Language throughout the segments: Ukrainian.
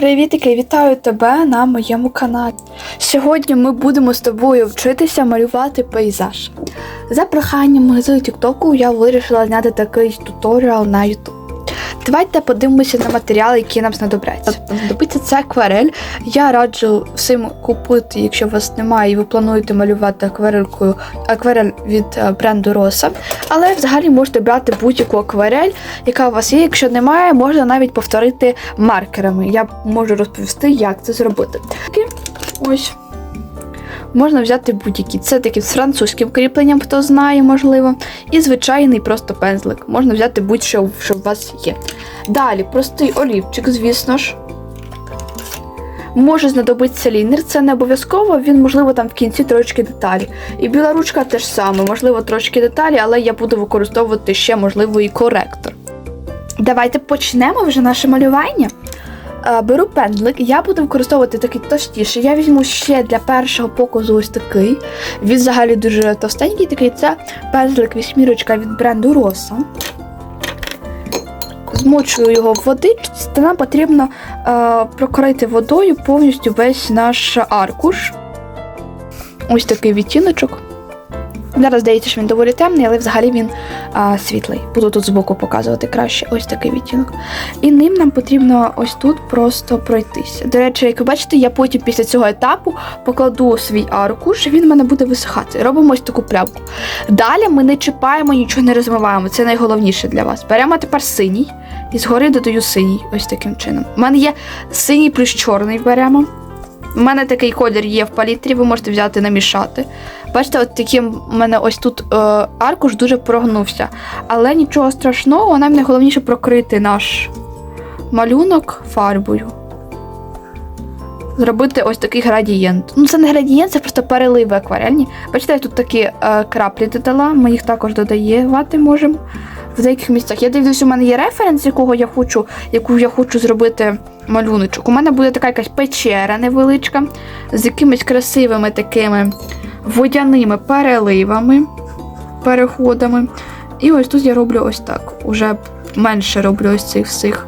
Привітики, вітаю тебе на моєму каналі. Сьогодні ми будемо з тобою вчитися малювати пейзаж. За проханням з Тіктоку я вирішила зняти такий туторіал на YouTube. Давайте подивимося на матеріали, які нам знадобляться. Знадобиться це акварель. Я раджу всім купити, якщо у вас немає і ви плануєте малювати акварелькою акварель від е, бренду Роса. Але взагалі можете брати будь-яку акварель, яка у вас є. Якщо немає, можна навіть повторити маркерами. Я можу розповісти, як це зробити. Ось. Можна взяти будь-які. Це такі з французьким кріпленням, хто знає, можливо. І звичайний просто пензлик. Можна взяти будь-що, що у вас є. Далі, простий олівчик, звісно ж. Може знадобитися лінер, це не обов'язково, він, можливо, там в кінці трошки деталі. І біла ручка теж саме, можливо, трошки деталі, але я буду використовувати ще, можливо, і коректор. Давайте почнемо вже наше малювання. Е, Беру пендлик, я буду використовувати такий товстіший. Я візьму ще для першого показу ось такий. Він взагалі дуже товстенький такий. Це пензлик вісьмірочка від бренду Роса. Змочую його в водичці, та нам потрібно е, прокрити водою повністю весь наш аркуш. Ось такий відтіночок. Зараз здається, що він доволі темний, але взагалі він а, світлий. Буду тут збоку показувати краще. Ось такий відтінок. І ним нам потрібно ось тут просто пройтися. До речі, як ви бачите, я потім після цього етапу покладу свій аркуш, він в мене буде висихати. Робимо ось таку плямку. Далі ми не чіпаємо, нічого не розмиваємо. Це найголовніше для вас. Беремо тепер синій і згори додаю синій. Ось таким чином. У мене є синій плюс чорний беремо. У мене такий колір є в палітрі, ви можете взяти намішати. Бачите, от таким у мене ось тут е, аркуш дуже прогнувся. Але нічого страшного, нам найголовніше прокрити наш малюнок фарбою. Зробити ось такий градієнт. Ну, це не градієнт, це просто переливи акварельні. Бачите, я тут такі е, краплі додала, ми їх також додавати можемо в деяких місцях. Я дивлюсь, у мене є референс, якого я хочу, яку я хочу зробити малюночок. У мене буде така якась печера невеличка з якимись красивими такими водяними переливами, переходами. І ось тут я роблю ось так. Уже менше роблю ось цих всіх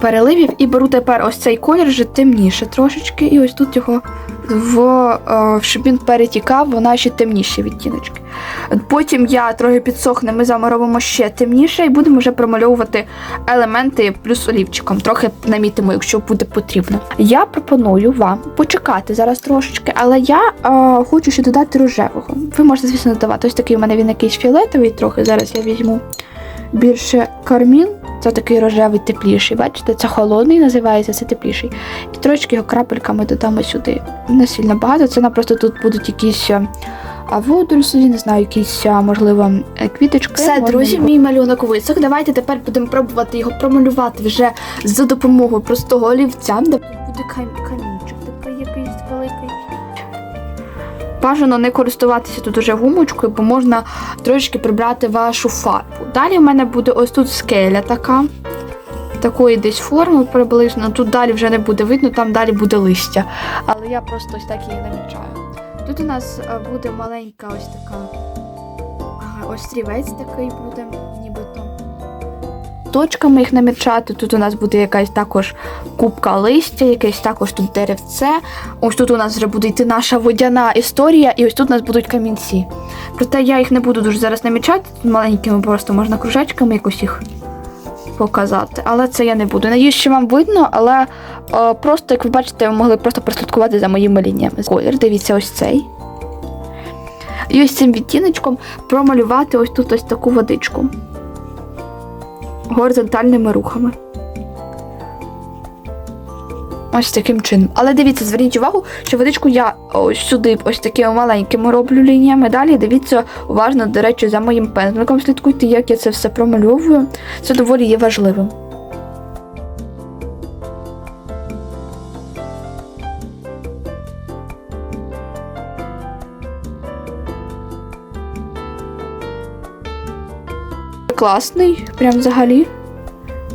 переливів. І беру тепер ось цей колір вже темніше трошечки, і ось тут його в, е, щоб він перетікав в наші темніші відтіночки. Потім я трохи підсохне, ми з робимо ще темніше і будемо вже промальовувати елементи плюс олівчиком. Трохи намітимо, якщо буде потрібно. Я пропоную вам почекати зараз трошечки, але я е, хочу ще додати рожевого. Ви можете, звісно, додавати. Ось такий у мене він якийсь фіолетовий, трохи зараз я візьму більше кармін. Це такий рожевий тепліший. Бачите, це холодний називається, це тепліший. І трошки його крапельками додамо сюди. Не сильно багато. Це просто тут будуть якісь е, водорослі, не знаю, якісь, можливо, е, квіточки. Все, Можна друзі, його. мій малюнок висох. Давайте тепер будемо пробувати його промалювати вже за допомогою простого олівця. Де буде кам- Бажано не користуватися тут уже гумочкою, бо можна трошки прибрати вашу фарбу. Далі в мене буде ось тут скеля така. Такої десь форми приблизно. Тут далі вже не буде видно, там далі буде листя. Але я просто ось так її намічаю. Тут у нас е, буде маленька ось така. Ага, острівець такий буде, нібито. Точками їх намічати. Тут у нас буде якась також кубка листя, якесь також тут деревце. Ось тут у нас вже буде йти наша водяна історія, і ось тут у нас будуть камінці. Проте я їх не буду дуже зараз намічати. Маленькими просто можна кружечками якось їх показати. Але це я не буду. Надіюсь, що вам видно, але е, просто, як ви бачите, ви могли просто прослідкувати за моїми лініями. Колір, дивіться, ось цей. І ось цим відтіночком промалювати ось тут ось таку водичку. Горизонтальними рухами. Ось таким чином. Але дивіться, зверніть увагу, що водичку я ось сюди, ось такими маленькими роблю лініями. Далі дивіться уважно, до речі, за моїм пензликом. Слідкуйте, як я це все промальовую. Це доволі є важливим. Класний, прям взагалі.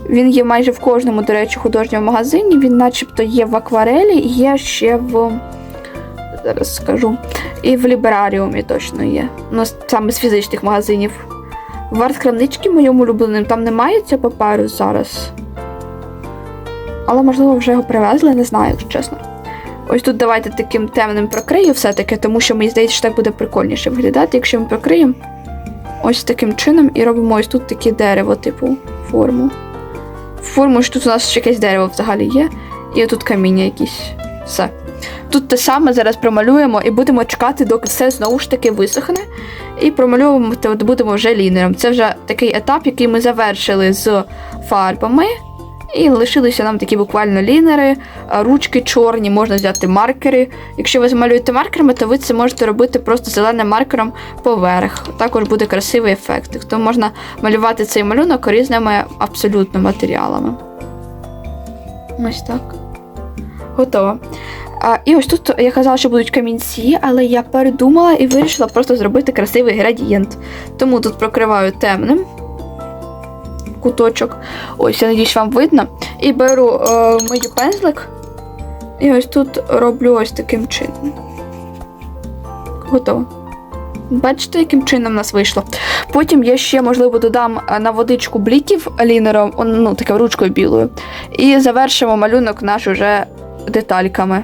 Він є майже в кожному, до речі, художньому магазині. Він начебто є в акварелі є ще в. Зараз скажу. І в лібераріумі точно є. Ну, саме з фізичних магазинів. В арт-крамничці моєму улюбленим там немає цього паперу зараз. але можливо вже його привезли, не знаю, якщо чесно. Ось тут давайте таким темним прокрию все-таки, тому що мені здається, що так буде прикольніше виглядати, якщо ми прокриємо ось таким чином і робимо ось тут таке дерево, типу, форму. Форму, що тут у нас ще якесь дерево взагалі є, і тут каміння якісь. Все. Тут те саме зараз промалюємо і будемо чекати, доки все знову ж таки висохне. І промалюємо то будемо вже лінером. Це вже такий етап, який ми завершили з фарбами. І лишилися нам такі буквально лінери, ручки чорні, можна взяти маркери. Якщо ви змалюєте маркерами, то ви це можете робити просто зеленим маркером поверх. Також буде красивий ефект. То можна малювати цей малюнок різними абсолютно матеріалами. Ось так. Готово. А, і ось тут я казала, що будуть камінці, але я передумала і вирішила просто зробити красивий градієнт. Тому тут прокриваю темним куточок. Ось, я надіюсь, вам видно. І беру е, мою пензлик. І ось тут роблю ось таким чином. Готово. Бачите, яким чином в нас вийшло. Потім я ще, можливо, додам е, на водичку бліків лінером, ну, таке ручкою білою. І завершимо малюнок наш уже детальками.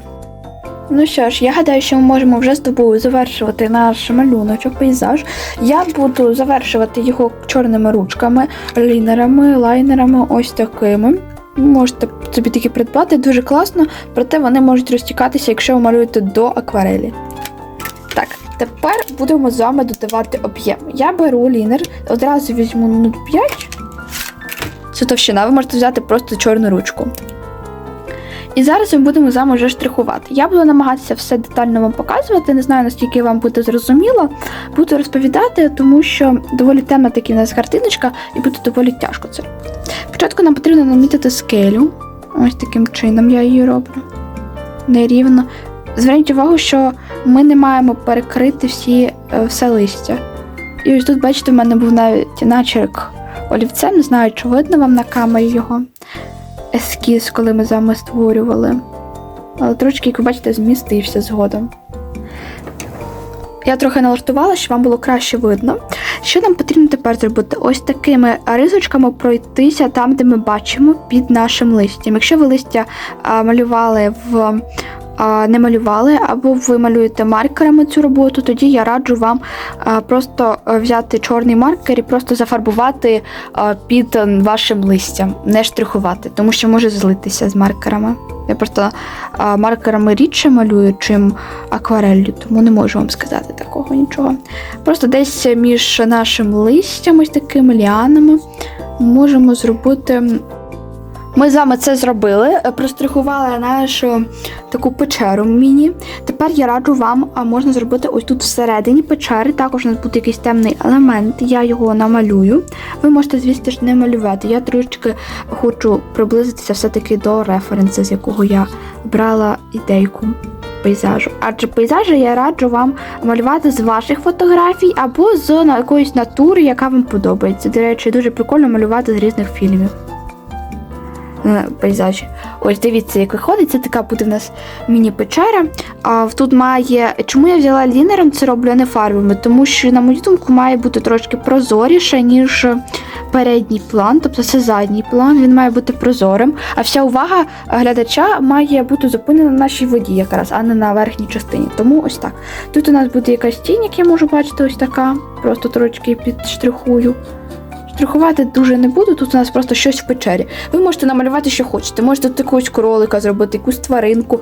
Ну що ж, я гадаю, що ми можемо вже з тобою завершувати наш малюночок, пейзаж. Я буду завершувати його чорними ручками, лінерами, лайнерами, ось такими. Можете собі такі придбати, дуже класно, проте вони можуть розтікатися, якщо ви малюєте до акварелі. Так, тепер будемо з вами додавати об'єм. Я беру лінер, одразу візьму 0,5. Це товщина, ви можете взяти просто чорну ручку. І зараз ми будемо з вами вже штрихувати. Я буду намагатися все детально вам показувати. Не знаю, наскільки вам буде зрозуміло. Буду розповідати, тому що доволі темна таки в нас картиночка, і буде доволі тяжко це. Спочатку нам потрібно намітити скелю. Ось таким чином я її роблю. Нерівно. Зверніть увагу, що ми не маємо перекрити всі, е, все листя. І ось тут, бачите, в мене був навіть начерк олівцем, не знаю, чи видно вам на камері його ескіз, коли ми з вами створювали. Але трошки, як ви бачите, змістився згодом. Я трохи налаштувала, щоб вам було краще видно. Що нам потрібно тепер зробити? Ось такими рисочками пройтися там, де ми бачимо під нашим листям. Якщо ви листя малювали в. Не малювали, або ви малюєте маркерами цю роботу, тоді я раджу вам просто взяти чорний маркер і просто зафарбувати під е, вашим листям, не штрихувати, тому що може злитися з маркерами. Я просто маркерами рідше малюю, чим аквареллю, тому не можу вам сказати такого нічого. Просто десь між нашим листям, ось такими ліанами, можемо зробити. Ми з вами це зробили, е, прострихували нашу таку печеру міні. Тепер я раджу вам, а можна зробити ось тут всередині печери. Також у нас буде якийсь темний елемент, я його намалюю. Ви можете, звісно ж, не малювати. Я трошечки хочу приблизитися все-таки до референсу, з якого я брала ідейку пейзажу. Адже пейзажі я раджу вам малювати з ваших фотографій або з якоїсь натури, яка вам подобається. До речі, дуже прикольно малювати з різних фільмів. Е, Пейзажі. Ось дивіться, як виходить. Це така буде в нас міні-печера. А тут має. Чому я взяла лінером це роблю, а не фарбами? Тому що, на мою думку, має бути трошки прозоріше, ніж передній план, тобто це задній план, він має бути прозорим. А вся увага глядача має бути зупинена на нашій воді, якраз, а не на верхній частині. Тому ось так. Тут у нас буде якась тінь, як я можу бачити, ось така. Просто трошки підштрихую. Штрихувати дуже не буду, тут у нас просто щось в печері. Ви можете намалювати, що хочете. Можете тут якогось кролика зробити, якусь тваринку.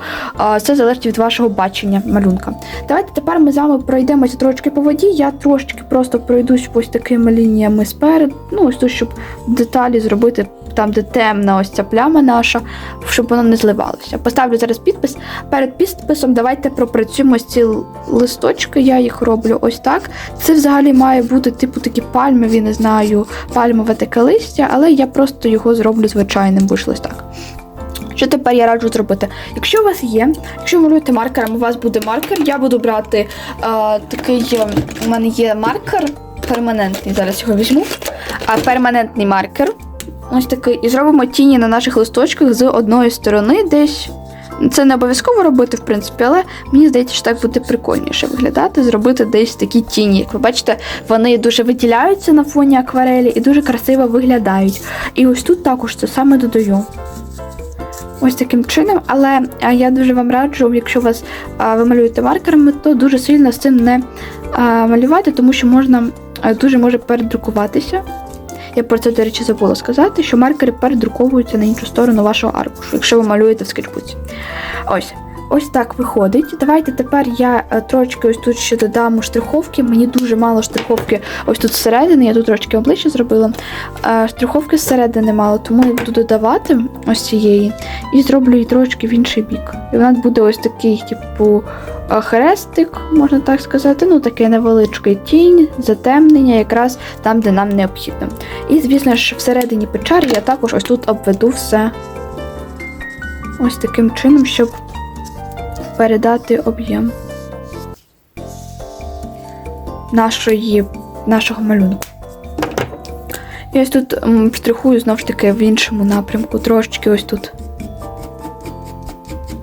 Це залежить від вашого бачення малюнка. Давайте тепер ми з вами пройдемося трошки по воді. Я трошки просто пройдусь ось такими лініями спереду, Ну, ось тут, щоб деталі зробити там, де темна ось ця пляма наша, щоб воно не зливалося. Поставлю зараз підпис. Перед підписом давайте пропрацюємо ось ці листочки. Я їх роблю ось так. Це взагалі має бути типу такі пальмові, не знаю, пальмове таке листя, але я просто його зроблю звичайним, вийшло ось так. Що тепер я раджу зробити? Якщо у вас є, якщо ви малюєте маркером, у вас буде маркер, я буду брати е, такий, е, у мене є маркер перманентний, зараз його візьму. А перманентний маркер. Ось такий. І зробимо тіні на наших листочках з одної сторони десь. Це не обов'язково робити, в принципі, але мені здається, що так буде прикольніше виглядати, зробити десь такі тіні. Як ви бачите, вони дуже виділяються на фоні акварелі і дуже красиво виглядають. І ось тут також це саме додаю. ось таким чином. Але я дуже вам раджу, якщо вас е, ви малюєте маркерами, то дуже сильно з цим не малювати, тому що можна дуже може передрукуватися. Я про це, до речі, забула сказати, що маркери передруковуються на іншу сторону вашого аркушу, якщо ви малюєте в скетчбуці. Ось. Ось так виходить. Давайте тепер я е, трошки ось тут ще додам штриховки. Мені дуже мало штриховки ось тут зсередини, я тут трошки обличчя зробила. Е, Штриховки зсередини мало, тому я буду додавати ось цієї і зроблю її трошки в інший бік. І вона буде ось такий, типу, хрестик, можна так сказати. Ну, такий невеличкий тінь, затемнення, якраз там, де нам необхідно. І, звісно ж, всередині печері я також ось тут обведу все ось таким чином, щоб передати об'єм нашої, нашого малюнку. І ось тут штрихую знову ж таки в іншому напрямку, трошечки ось тут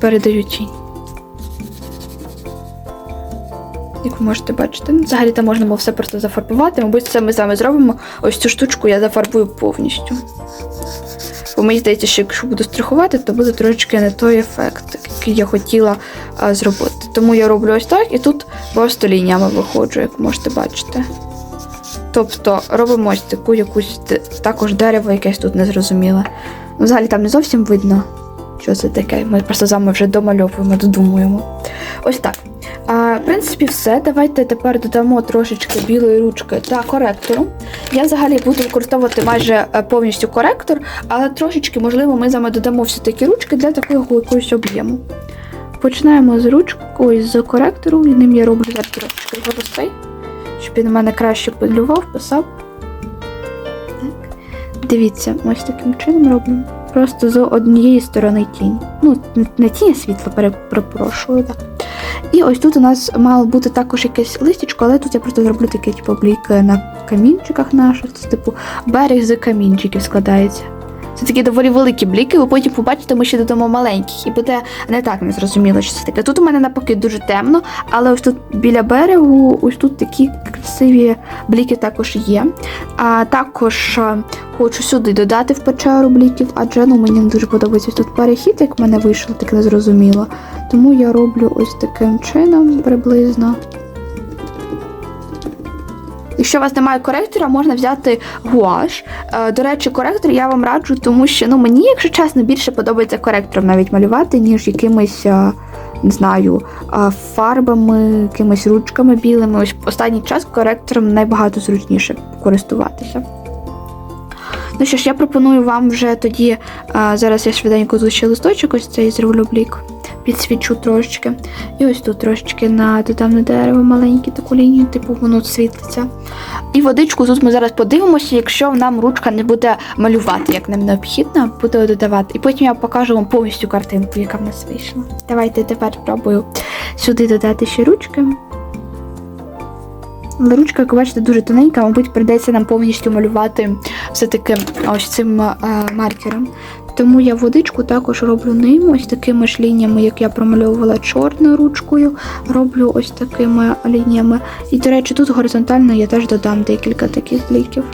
передаю тінь. Як ви можете бачити, взагалі там можна було все просто зафарбувати. Мабуть, це ми з вами зробимо. Ось цю штучку я зафарбую повністю. Бо мені здається, що якщо буду страхувати, то буде трошечки не той ефект, який я хотіла а, зробити. Тому я роблю ось так, і тут просто лініями виходжу, як можете бачити. Тобто робимо ось таку якусь також дерево, якесь тут незрозуміле. Ну, взагалі там не зовсім видно, що це таке. Ми просто з вами вже домальовуємо, додумуємо. Ось так. А, в принципі, все. Давайте тепер додамо трошечки білої ручки та коректору. Я взагалі буду використовувати майже е, повністю коректор, але трошечки, можливо, ми з вами додамо все-таки ручки для такого якогось об'єму. Починаємо з ручкою з коректору, і ним я роблю зараз трошечки густий, щоб він у мене краще полював, писав. Дивіться, ось таким чином роблю. Просто з однієї сторони тінь. Ну, не тінь, а світло, перепрошую. Так. І ось тут у нас мало бути також якесь листячко, але тут я просто зроблю такий типу облік на камінчиках наших. Це типу берег з камінчиків складається. Це такі доволі великі бліки, ви потім побачите, ми ще додамо маленьких, і буде не так незрозуміло, що це таке. Тут у мене навпаки дуже темно, але ось тут біля берегу, ось тут такі красиві бліки також є. А також хочу сюди додати в печеру бліків, адже ну, мені не дуже подобається тут перехід, як в мене вийшло, так незрозуміло. Тому я роблю ось таким чином приблизно. Якщо у вас немає коректора, можна взяти гуаш. Е, До речі, коректор я вам раджу, тому що ну, мені, якщо чесно, більше подобається коректором навіть малювати, ніж якимись, е, не знаю, е, фарбами, якимись ручками білими. Ось останній час коректором найбагато зручніше користуватися. Ну що ж, я пропоную вам вже тоді. Зараз я швиденько тут листочок, ось цей зроблю блік, підсвічу трошечки. І ось тут трошечки на додам дерево маленьку таку лінію, типу воно світлиться. І водичку тут ми зараз подивимося, якщо нам ручка не буде малювати, як нам необхідно, буде додавати. І потім я покажу вам повністю картинку, яка в нас вийшла. Давайте тепер спробую сюди додати ще ручки. Але ручка, як бачите, дуже тоненька, мабуть, прийдеться нам повністю малювати все-таки ось цим е, маркером. Тому я водичку також роблю ним, ось такими ж лініями, як я промальовувала чорною ручкою, роблю ось такими лініями. І, до речі, тут горизонтально я теж додам декілька таких бліків.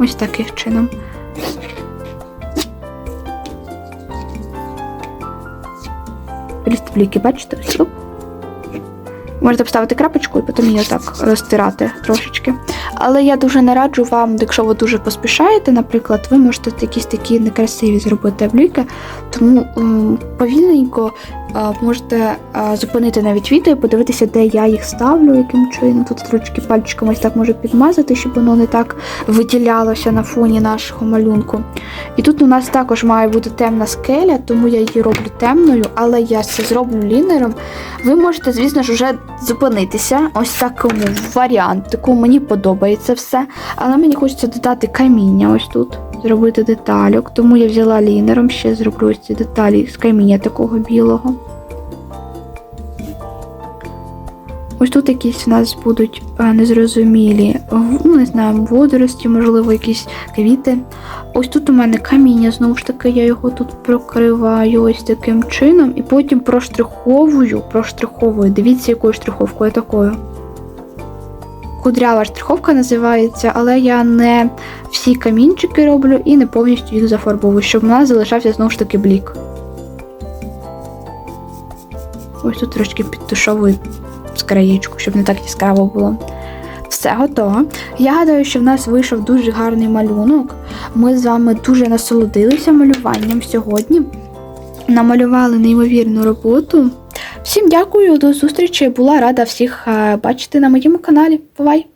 Ось таких чином. Бліки, бачите? Можете поставити крапочку і потім її так розтирати трошечки. Але я дуже не раджу вам, якщо ви дуже поспішаєте, наприклад, ви можете якісь такі некрасиві зробити бліки, тому повільненько можете зупинити навіть відео і подивитися, де я їх ставлю, яким чином. Тут трошки пальчиком ось так можу підмазати, щоб воно не так виділялося на фоні нашого малюнку. І тут у нас також має бути темна скеля, тому я її роблю темною, але я це зроблю лінером. Ви можете, звісно ж, вже зупинитися. Ось такому варіантику. Мені подобається все. Але мені хочеться додати каміння ось тут, зробити детальок. Тому я взяла лінером, ще зроблю ці деталі з каміння такого білого. Ось тут якісь у нас будуть е, незрозумілі, ну не знаю, водорості, можливо, якісь квіти. Ось тут у мене каміння, знову ж таки, я його тут прокриваю ось таким чином, і потім проштриховую, проштриховую. Дивіться, якою штриховкою такою. Кудрява штриховка називається, але я не всі камінчики роблю і не повністю їх зафарбовую, щоб у нас залишався знову ж таки блік. Ось тут трошки підтушовую з краєчку, щоб не так яскраво було. Все готово. Я гадаю, що в нас вийшов дуже гарний малюнок. Ми з вами дуже насолодилися малюванням сьогодні. Намалювали неймовірну роботу. Всім дякую, до зустрічі. Була рада всіх е, бачити на моєму каналі. Бувай!